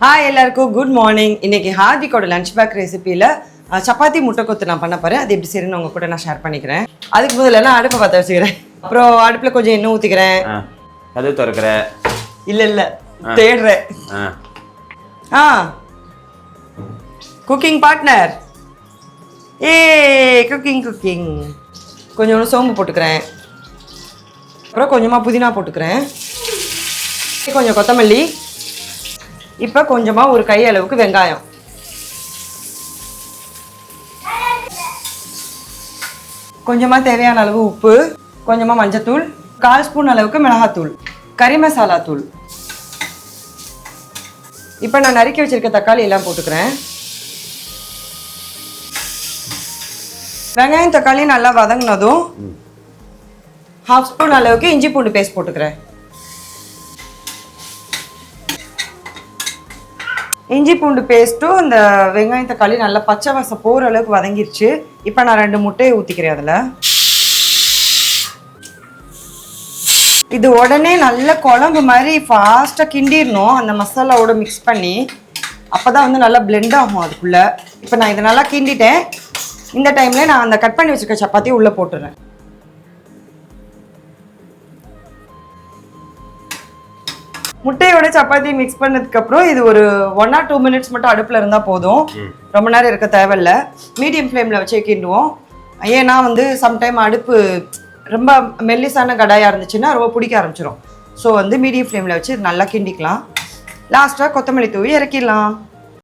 Hi எல்லாருக்கும் good morning இன்னைக்கு ஹார்திக்கோட லஞ்ச் பேக் ரெசிபியில் சப்பாத்தி முட்டை கொத்து நான் பண்ண போகிறேன் அது எப்படி சரின்னு உங்க கூட நான் ஷேர் பண்ணிக்கிறேன். அதுக்கு முதல்ல நான் அடுப்பை பற்ற வச்சுக்கிறேன். அப்புறம் அடுப்பில் கொஞ்சம் எண்ணெய் ஊற்றிக்கிறேன் ஆ கதவு திறக்கிற. இல்லை இல்லை தேடுறேன். ஆ. ஆ. குக்கிங் பார்ட்னர் ஏ குக்கிங் குக்கிங் கொஞ்சோண்டு சோம்பு போட்டுக்கிறேன். அப்புறம் கொஞ்சமாக புதினா போட்டுக்கிறேன். கொஞ்சம் கொத்தமல்லி. இப்போ கொஞ்சமாக ஒரு கை அளவுக்கு வெங்காயம். கொஞ்சமாக தேவையான அளவு உப்பு கொஞ்சமாக மஞ்சத்தூள் கால் ஸ்பூன் அளவுக்கு மிளகாத்தூள் கறி மசாலா தூள். இப்போ நான் நறுக்கி வச்சிருக்க தக்காளி எல்லாம் போட்டுக்கிறேன். வெங்காயம் தக்காளி நல்லா வதங்கினதும் ஹாஃப் ஸ்பூன் அளவுக்கு இஞ்சி பூண்டு பேஸ்ட் போட்டுக்கிறேன். இஞ்சி பூண்டு பேஸ்ட்டும் இந்த வெங்காயம் தக்காளி நல்லா பச்சை வாசம் போகிற அளவுக்கு வதங்கிருச்சு. இப்போ நான் ரெண்டு முட்டையை ஊற்றிக்கிறேன் அதில். இது உடனே நல்ல குழம்பு மாதிரி ஃபாஸ்ட்டாக கிண்டிடணும். அந்த மசாலாவோட மிக்ஸ் பண்ணி. அப்போ தான் வந்து நல்லா பிளெண்ட் ஆகும் அதுக்குள்ளே. இப்போ நான் இதை நல்லா கிண்டிட்டேன். இந்த டைமில் நான் அந்த கட் பண்ணி வச்சுருக்க சப்பாத்தி உள்ளே போட்டுறேன். முட்டையோட சப்பாத்தி மிக்ஸ் பண்ணதுக்கப்புறம் இது ஒரு ஒன் ஆர் டூ மினிட்ஸ் மட்டும் அடுப்பில் இருந்தால் போதும். ரொம்ப நேரம் இருக்க தேவையில்ல. மீடியம் ஃப்ளேமில் வச்சே கிண்டுவோம். ஏன்னா வந்து சம்டைம் அடுப்பு ரொம்ப மெல்லிசான கடாயாக இருந்துச்சுன்னா ரொம்ப பிடிக்க ஆரம்பிச்சிடும் ஸோ வந்து மீடியம் ஃப்ளேமில் வச்சு நல்லா கிண்டிக்கலாம். லாஸ்ட்டாக கொத்தமல்லி தூவி இறக்கிடலாம்.